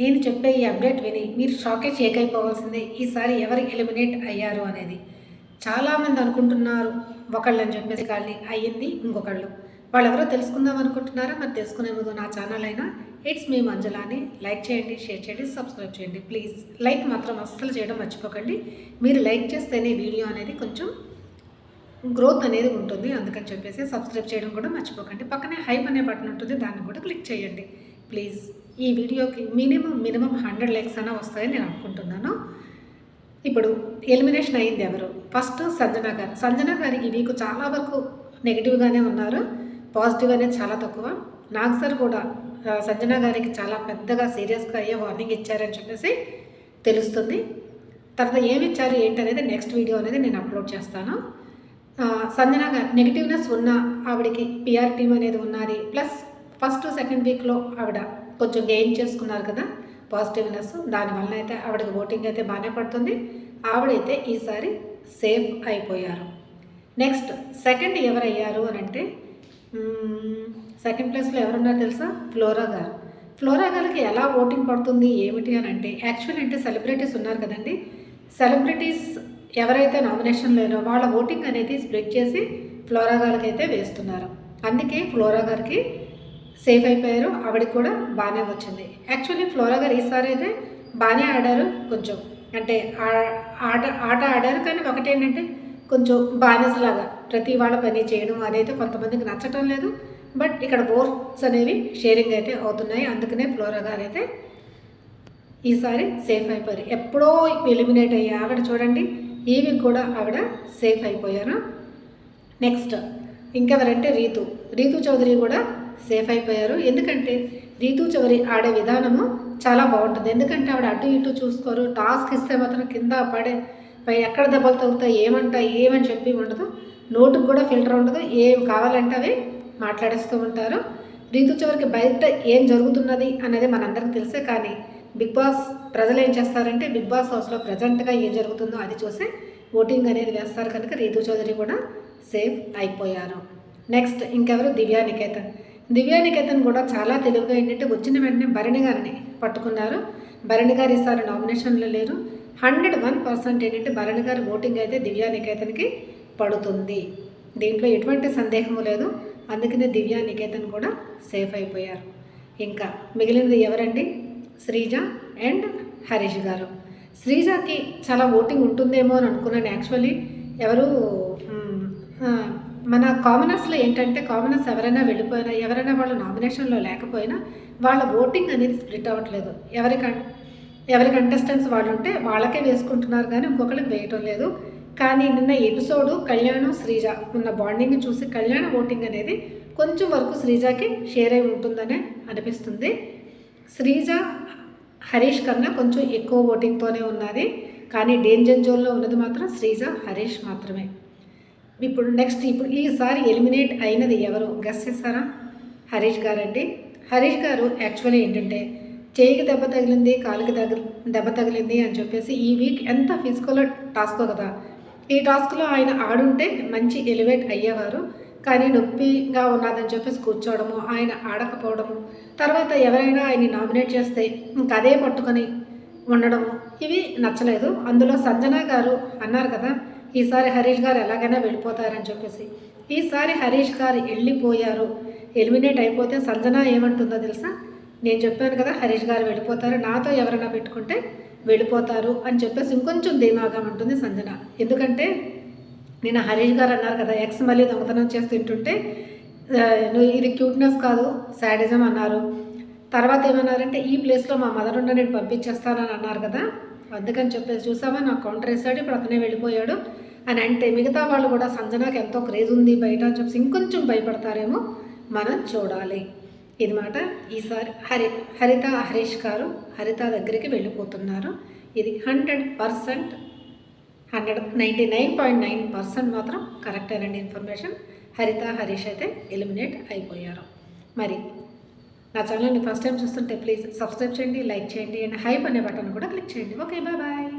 నేను చెప్పే ఈ అప్డేట్ విని మీరు షాకే షేక్ అయిపోవాల్సిందే ఈసారి ఎవరు ఎలిమినేట్ అయ్యారు అనేది. చాలామంది అనుకుంటున్నారు. ఒకళ్ళని చెప్పేసి కానీ అయ్యింది ఇంకొకళ్ళు. వాళ్ళెవరో తెలుసుకుందాం అనుకుంటున్నారా? మరి తెలుసుకునే ముందు నా ఛానల్ అయినా ఇట్స్ మీ మంజులాని. లైక్ చేయండి షేర్ చేయండి సబ్స్క్రైబ్ చేయండి. ప్లీజ్ లైక్ మాత్రం అస్సలు చేయడం మర్చిపోకండి. మీరు లైక్ చేస్తేనే వీడియో అనేది కొంచెం గ్రోత్ అనేది ఉంటుంది. అందుకని చెప్పేసి సబ్స్క్రైబ్ చేయడం కూడా మర్చిపోకండి. పక్కనే హైప్ అనే బటన్ ఉంటుంది. దాన్ని కూడా క్లిక్ చేయండి. ప్లీజ్ ఈ వీడియోకి మినిమం మినిమం హండ్రెడ్ లైక్స్ అన్న వస్తాయని నేను అనుకుంటున్నాను. ఇప్పుడు ఎలిమినేషన్ అయింది ఎవరు? ఫస్ట్ సంజన గారు. సంజన గారికి ఈ వీక్ చాలా వరకు నెగిటివ్గానే ఉన్నారు. పాజిటివ్ అనేది చాలా తక్కువ. నాగ్ సార్ కూడా సంజన గారికి చాలా పెద్దగా సీరియస్గా అయ్యే వార్నింగ్ ఇచ్చారని చెప్పేసి తెలుస్తుంది. తర్వాత ఏమి ఇచ్చారు ఏంటి అనేది నెక్స్ట్ వీడియో అనేది నేను అప్లోడ్ చేస్తాను. సంజన గారు నెగిటివ్నెస్ ఉన్న ఆవిడకి పిఆర్ టీమ్ అనేది ఉన్నది. ప్లస్ ఫస్ట్ సెకండ్ వీక్లో ఆవిడ కొంచెం గెయిన్ చేసుకున్నారు కదా పాజిటివ్నెస్ దానివల్ల అయితే ఆవిడకి ఓటింగ్ అయితే బాగానే పడుతుంది. ఆవిడైతే ఈసారి సేఫ్ అయిపోయారు. నెక్స్ట్ సెకండ్ ఎవరయ్యారు అని అంటే సెకండ్ ప్లేస్లో ఎవరున్నారు తెలుసా? ఫ్లోరా గారు. ఫ్లోరా గారికి ఎలా ఓటింగ్ పడుతుంది ఏమిటి అని అంటే యాక్చువల్ అంటే సెలబ్రిటీస్ ఉన్నారు కదండి. సెలబ్రిటీస్ ఎవరైతే నామినేషన్ లేరో వాళ్ళ ఓటింగ్ అనేది స్ప్లిట్ చేసి ఫ్లోరా గారికి అయితే వేస్తున్నారు. అందుకే ఫ్లోరా గారికి సేఫ్ అయిపోయారు. ఆవిడకి కూడా బాగానే వచ్చింది. యాక్చువల్లీ ఫ్లోరా గారు ఈసారి అయితే బాగానే ఆడారు కొంచెం. అంటే ఆ- ఆట ఆట ఆడారు కానీ ఒకటేంటంటే కొంచెం బానిసలాగా ప్రతి వాళ్ళ పని చేయడం అదైతే కొంతమందికి నచ్చటం లేదు. బట్ ఇక్కడ ఓట్స్ అనేవి షేరింగ్ అయితే అవుతున్నాయి. అందుకనే ఫ్లోరా గారు అయితే ఈసారి సేఫ్ అయిపోయారు. ఎప్పుడో ఎలిమినేట్ అయ్యి ఆవిడ చూడండి ఈవి కూడా ఆవిడ సేఫ్ అయిపోయారు. నెక్స్ట్ ఇంకెవరంటే రీతు. రీతు చౌదరి కూడా సేఫ్ అయిపోయారు. ఎందుకంటే రీతు చౌరి ఆడే విధానము చాలా బాగుంటుంది. ఎందుకంటే ఆవిడ అటు ఇటు చూసుకోరు. టాస్క్ ఇస్తే మాత్రం కింద పడే పై ఎక్కడ దెబ్బలు తగులుతాయి ఏమంటా ఏమని చెప్పి ఉండదు. నోటుకు కూడా ఫిల్టర్ ఉండదు. ఏం కావాలంటే అవి మాట్లాడేస్తూ ఉంటారు. రీతు చివరికి బయట ఏం జరుగుతున్నది అనేది మనందరికీ తెలిసే కానీ బిగ్ బాస్ ప్రజలు ఏం చేస్తారంటే బిగ్ బాస్ హౌస్లో ప్రజెంట్గా ఏం జరుగుతుందో అది చూసి ఓటింగ్ అనేది వేస్తారు. కనుక రీతు చౌదరి కూడా సేఫ్ అయిపోయారు. నెక్స్ట్ ఇంకెవరు? దివ్యా నికేతన్. దివ్యా నికేతన్ కూడా చాలా తెలివిగా ఏంటంటే వచ్చిన వెంటనే భరణి గారిని పట్టుకున్నారు. భరణి గారు ఈసారి నామినేషన్లో లేరు. హండ్రెడ్ వన్ పర్సెంట్ ఏంటంటే భరణి గారి ఓటింగ్ అయితే దివ్యా నికేతన్కి పడుతుంది. దీంట్లో ఎటువంటి సందేహము లేదు. అందుకనే దివ్యా నికేతన్ కూడా సేఫ్ అయిపోయారు. ఇంకా మిగిలినది ఎవరండి? శ్రీజ అండ్ హరీష్ గారు. శ్రీజకి చాలా ఓటింగ్ ఉంటుందేమో అని అనుకున్నాను. యాక్చువల్లీ ఎవరు మన కామనర్స్లో ఏంటంటే కామనర్స్ ఎవరైనా వెళ్ళిపోయినా ఎవరైనా వాళ్ళు నామినేషన్లో లేకపోయినా వాళ్ళ ఓటింగ్ అనేది స్ప్లిట్ అవ్వట్లేదు. ఎవరికం ఎవరి కంటెస్టెంట్స్ వాళ్ళు ఉంటే వాళ్ళకే వేసుకుంటున్నారు కానీ ఇంకొకరికి వేయటం లేదు. కానీ నిన్న ఎపిసోడు కళ్యాణం శ్రీజ ఉన్న బాండింగ్ చూసి కళ్యాణ ఓటింగ్ అనేది కొంచెం వరకు శ్రీజకి షేర్ అయి ఉంటుందనే అనిపిస్తుంది. శ్రీజ హరీష్ కన్నా కొంచెం ఎక్కువ ఓటింగ్తోనే ఉన్నది. కానీ డేంజర్ జోన్లో ఉన్నది మాత్రం శ్రీజ హరీష్ మాత్రమే. ఇప్పుడు నెక్స్ట్ ఇప్పుడు ఈసారి ఎలిమినేట్ అయినది ఎవరు? గెస్ చేస్తారా హరీష్ గారండి. హరీష్ గారు యాక్చువల్లీ ఏంటంటే చేయికి దెబ్బ తగిలింది కాలుకి తగిలి దెబ్బ తగిలింది అని చెప్పేసి ఈ వీక్ ఎంత ఫిజికల్ టాస్క్ కదా. ఈ టాస్క్లో ఆయన ఆడుంటే మంచి ఎలివేట్ అయ్యేవారు. కానీ నొప్పిగా ఉన్నదని చెప్పేసి కూర్చోవడము ఆయన ఆడకపోవడము తర్వాత ఎవరైనా ఆయన్ని నామినేట్ చేస్తే ఇంక అదే పట్టుకొని ఉండడము ఇవి నచ్చలేదు. అందులో సంజన గారు అన్నారు కదా ఈసారి హరీష్ గారు ఎలాగైనా వెళ్ళిపోతారని చెప్పేసి. ఈసారి హరీష్ గారు వెళ్ళిపోయారు. ఎలిమినేట్ అయిపోతే సంజన ఏమంటుందో తెలుసా? నేను చెప్పాను కదా హరీష్ గారు వెళ్ళిపోతారు. నాతో ఎవరైనా పెట్టుకుంటే వెళ్ళిపోతారు అని చెప్పేసి ఇంకొంచెం ధీమాగా ఉంటుంది సంజన. ఎందుకంటే నేను హరీష్ గారు అన్నారు కదా ఎక్స్ మళ్ళీ దొంగతనం చేస్తుంటుంటే తింటుంటే నువ్వు ఇది క్యూట్నెస్ కాదు శాడిజం అన్నారు. తర్వాత ఏమన్నారంటే ఈ ప్లేస్లో మా మదర్ ఉండ నేను పంపించేస్తానని అన్నారు కదా. అందుకని చెప్పేసి చూసావా నాకు కౌంటర్ వేసాడు ఇప్పుడు అతనే వెళ్ళిపోయాడు. అని అంటే మిగతా వాళ్ళు కూడా సంజనాకి ఎంతో క్రేజ్ ఉంది బయట అని చెప్పేసి ఇంకొంచెం భయపడతారేమో మనం చూడాలి. ఇది మాట ఈసారి హరి హరిత హరీష్ గారు హరిత దగ్గరికి వెళ్ళిపోతున్నారు. ఇది hundred percent hundred ninety nine point nine percent మాత్రం కరెక్ట్ అయినండి ఇన్ఫర్మేషన్ హరిత హరీష్ అయితే ఎలిమినేట్ అయిపోయారు. మరి నా ఛానల్ని ఫస్ట్ టైం చూస్తుంటే ప్లీజ్ సబ్స్క్రైబ్ చేయండి లైక్ చేయండి అండ్ హైప్ అనే బటన్ కూడా క్లిక్ చేయండి. Okay bye bye.